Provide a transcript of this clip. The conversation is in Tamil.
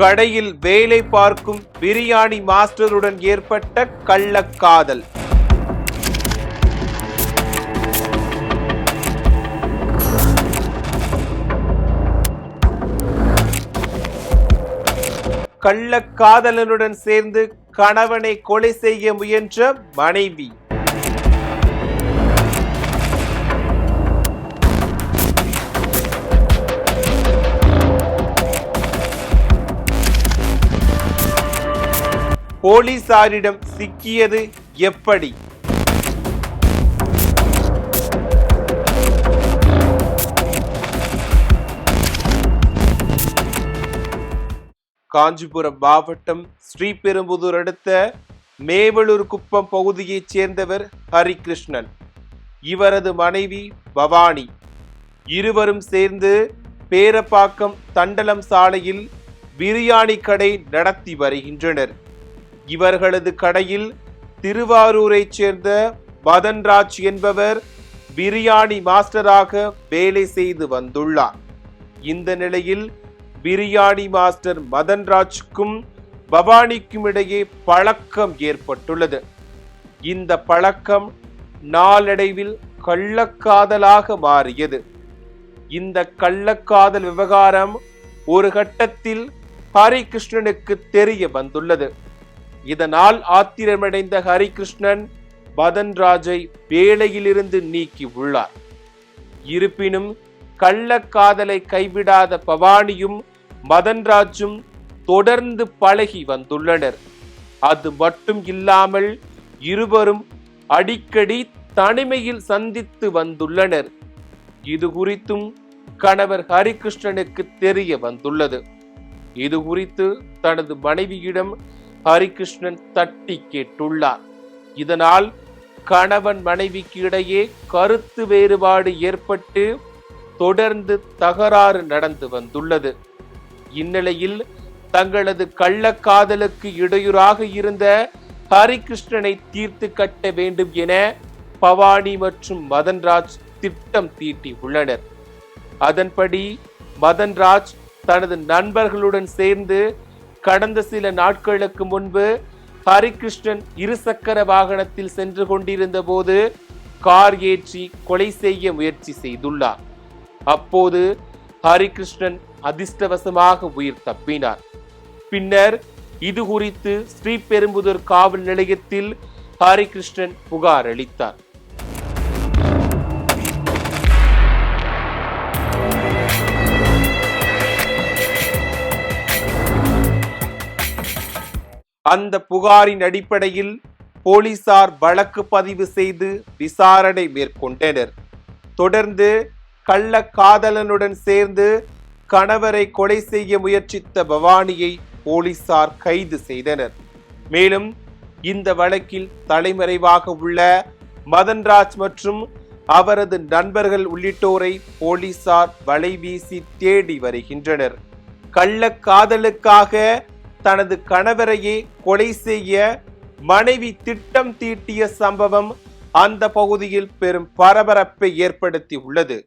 கடையில் வேலை பார்க்கும் பிரியாணி மாஸ்டருடன் ஏற்பட்ட கள்ளக்காதல். கள்ளக்காதலனுடன் சேர்ந்து கணவனை கொலை செய்ய முயன்ற மனைவி. போலீசாரிடம் சிக்கியது எப்படி? காஞ்சிபுரம் மாவட்டம் ஸ்ரீபெரும்புதூர் அடுத்த மேவலூர் குப்பம் பகுதியைச் சேர்ந்தவர் ஹரிகிருஷ்ணன். இவரது மனைவி பவானி. இருவரும் சேர்ந்து பேரப்பாக்கம் தண்டலம் சாலையில் பிரியாணி கடை நடத்தி வருகின்றனர். இவர்களது கடையில் திருவாரூரைச் சேர்ந்த மதன்ராஜ் என்பவர் பிரியாணி மாஸ்டராக வேலை செய்து வந்துள்ளார். இந்த நிலையில் பிரியாணி மாஸ்டர் மதன்ராஜுக்கும் பவானிக்கும் இடையே பழக்கம் ஏற்பட்டுள்ளது. இந்த பழக்கம் நாளடைவில் கள்ளக்காதலாக மாறியது. இந்த கள்ளக்காதல் விவகாரம் ஒரு கட்டத்தில் ஹரிகிருஷ்ணனுக்கு தெரிய வந்துள்ளது. இதனால் ஆத்திரமடைந்த ஹரிகிருஷ்ணன் மதன்ராஜை வேலையிலிருந்து நீக்கி உள்ளார். இருப்பினும் கள்ளக்காதலை கைவிடாத பவானியும் மதன்ராஜும் தொடர்ந்து பழகி வந்துள்ளனர். அது மட்டும் இல்லாமல் இருவரும் அடிக்கடி தனிமையில் சந்தித்து வந்துள்ளனர். இது குறித்தும் கணவர் ஹரிகிருஷ்ணனுக்கு தெரிய வந்துள்ளது. இது குறித்து தனது மனைவியிடம் ஹரிகிருஷ்ணன் தட்டி கேட்டுள்ளார். இதனால் கணவன் மனைவிக்கு இடையே கருத்து வேறுபாடு ஏற்பட்டு தொடர்ந்து தகராறு நடந்து வந்துள்ளது. இந்நிலையில் தங்களது கள்ளக்காதலுக்கு இடையூறாக இருந்த ஹரிகிருஷ்ணனை தீர்த்து கட்ட வேண்டும் என பவானி மற்றும் மதன்ராஜ் திட்டம் தீட்டி உள்ளனர். அதன்படி மதன்ராஜ் தனது நண்பர்களுடன் சேர்ந்து கடந்த சில நாட்களுக்கு முன்பு ஹரிகிருஷ்ணன் இருசக்கர வாகனத்தில் சென்று கொண்டிருந்த போது கார் ஏற்றி கொலை செய்ய முயற்சி செய்துள்ளார். அப்போது ஹரிகிருஷ்ணன் அதிர்ஷ்டவசமாக உயிர் தப்பினார். பின்னர் இது குறித்து ஸ்ரீபெரும்புதூர் காவல் நிலையத்தில் ஹரிகிருஷ்ணன் புகார் அளித்தார். அந்த புகாரின் அடிப்படையில் போலீசார் வழக்கு பதிவு செய்து விசாரணை மேற்கொண்டனர். தொடர்ந்து கள்ள காதலனுடன் சேர்ந்து கணவரை கொலை செய்ய முயற்சித்த பவானியை போலீசார் கைது செய்தனர். மேலும் இந்த வழக்கில் தலைமறைவாக உள்ள மதன்ராஜ் மற்றும் அவரது நண்பர்கள் உள்ளிட்டோரை போலீசார் வலைவீசி தேடி வருகின்றனர். கள்ள காதலுக்காக தனது கணவரையே கொலை செய்ய மனைவி திட்டம் தீட்டிய சம்பவம் அந்த பகுதியில் பெரும் பரபரப்பை ஏற்படுத்தி உள்ளது